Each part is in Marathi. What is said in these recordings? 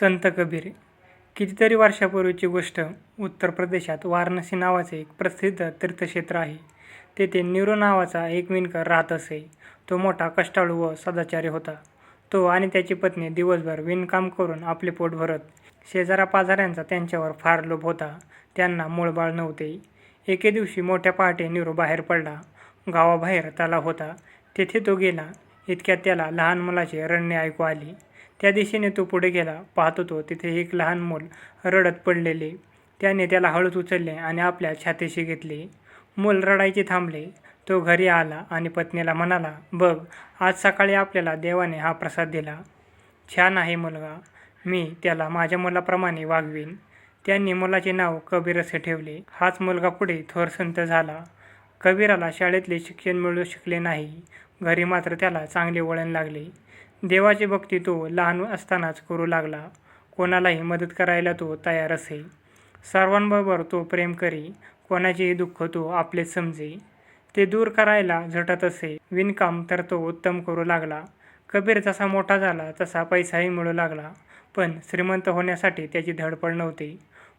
संत कबीर. कितीतरी वर्षापूर्वीची गोष्ट उत्तर प्रदेशात वाराणसी नावाचे एक प्रसिद्ध तीर्थक्षेत्र आहे. तेथे नीरू नावाचा एक विणकर राहत असे. तो मोठा कष्टाळू व सदाचारी होता. तो आणि त्याची पत्नी दिवसभर विणकाम करून आपले पोट भरत शेजाऱ्यापाजाऱ्यांचा त्यांच्यावर फार लोभ होता. त्यांना मूळबाळ नव्हते. एके दिवशी मोठ्या पहाटे नीरू बाहेर पडला. गावाबाहेर तलाव होता. तेथे तो गेला. इतक्यात त्याला लहान मुलाचे रडणे ऐकू आली. त्या दिशेने तो पुढे गेला. पाहत होतो तिथे एक लहान मूल रडत पडलेले. त्याने त्याला हळूच उचलले आणि आपल्या छातीशी घेतले. मूल रडायचे थांबले. तो घरी आला आणि पत्नीला म्हणाला बघ आज सकाळी आपल्याला देवाने हा प्रसाद दिला. छान आहे मुलगा. मी त्याला माझ्या मुलाप्रमाणे वागवीन. त्यांनी मुलाचे नाव कबीर असे ठेवले. हाच मुलगा पुढे थोर संत झाला. कबीराला शाळेतले शिक्षण मिळू शकले नाही. घरी मात्र त्याला चांगले वळण लागले. देवाची भक्ती तो लहान असतानाच करू लागला. कोणालाही मदत करायला तो तयार असे. सर्वांबरोबर तो प्रेम करी कोणाचेही दुःख तो आपले समजे. ते दूर करायला झटत असे. विणकाम तर तो उत्तम करू लागला. कबीर जसा मोठा झाला तसा पैसाही मिळू लागला. पण श्रीमंत होण्यासाठी त्याची धडपड नव्हती.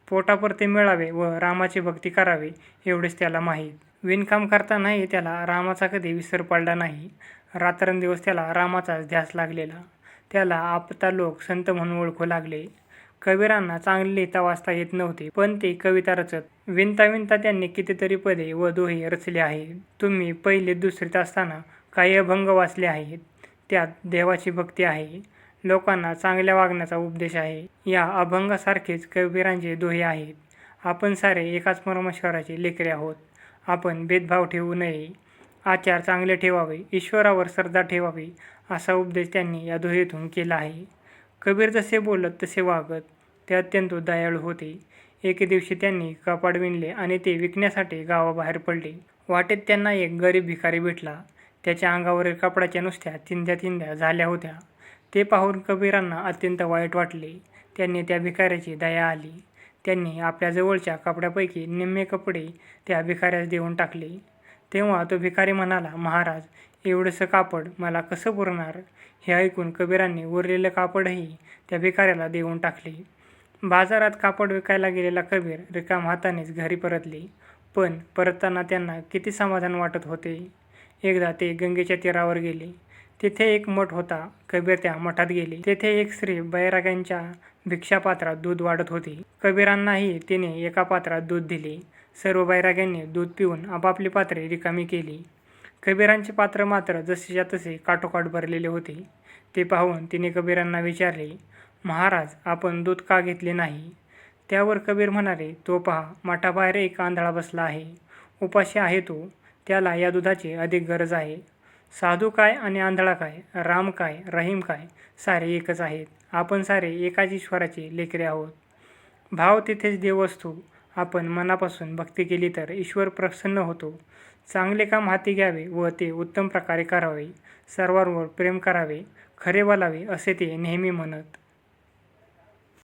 पोटापुरते मिळावे व रामाची भक्ती करावी एवढेच त्याला माहीत. विणकाम करतानाही त्याला रामाचा कधी विसर पडला नाही. रात्रंदिवस त्याला रामाचाच ध्यास लागलेला. त्याला आपता लोक संत म्हणून ओळखू लागले. कबीरांना चांगले लिहिता वाचता येत नव्हते पण ते कविता रचत विणता विणता त्यांनी कितीतरी पदे व दोहे रचले आहेत. तुम्ही पहिले दुसरीत असताना काही अभंग वाचले आहेत. त्यात देवाची भक्ती आहे. लोकांना चांगल्या वागण्याचा उपदेश आहे. या अभंगासारखेच कबीरांचे दोहे आहेत. आपण सारे एकाच परमेश्वराचे लेकरे आहोत. आपण भेदभाव ठेवू नये. आचार चांगले ठेवावे ईश्वरावर श्रद्धा ठेवावी असा उपदेश त्यांनी या दोहेतून केला आहे. कबीर जसे बोलत तसे वागत ते अत्यंत दयाळू होते. एके दिवशी त्यांनी कपाड विणले आणि ते विकण्यासाठी गावाबाहेर पडले. वाटेत त्यांना एक गरीब भिकारी भेटला. त्याच्या अंगावरील कपड्याच्या नुसत्या चिंध्या चिंध्या झाल्या होत्या. ते पाहून कबीरांना अत्यंत वाईट वाटले. त्यांनी त्या भिकाऱ्याची दया आली. त्यांनी आपल्या जवळच्या कपड्यापैकी निम्मे कपडे त्या भिकाऱ्यास देऊन टाकले. तेव्हा तो भिकारी म्हणाला महाराज एवढंसं कापड मला कसं पुरणार? हे ऐकून कबीरांनी उरलेलं कापडही त्या भिकाऱ्याला देऊन टाकले. बाजारात कापड विकायला गेलेला कबीर रिकाम हातानेच घरी परतले. पण परतताना त्यांना किती समाधान वाटत होते. एकदा ते गंगेच्या तीरावर गेले. तिथे एक मठ होता. कबीर त्या मठात गेले. तेथे एक स्त्री बैराग्यांच्या भिक्षापात्रात दूध वाढत होती. कबीरांनाही तिने एका पात्रात दूध दिले. सर्व बैराग्यांनी दूध पिऊन आपापली पात्रे रिकामी केली. कबीरांचे पात्र मात्र जसेच्या तसे काठोकाठ भरलेले होते. ते पाहून तिने कबीरांना विचारले महाराज आपण दूध का घेतले नाही? त्यावर कबीर म्हणाले तो पहा माठाबाहेर एक आंधळा बसला आहे. उपाशी आहे तो. त्याला या दुधाची अधिक गरज आहे. साधू काय आणि आंधळा काय? राम काय? रहीम काय? सारे एकच आहेत. आपण सारे एकाच ईश्वराचे लेकरे आहोत. भाव तिथेच देव असतो आपण मनापासून भक्ती केली तर ईश्वर प्रसन्न होतो. चांगले काम हाती घ्यावे व ते उत्तम प्रकारे करावे. सर्वांवर प्रेम करावे खरे बोलावे असे ते नेहमी म्हणत.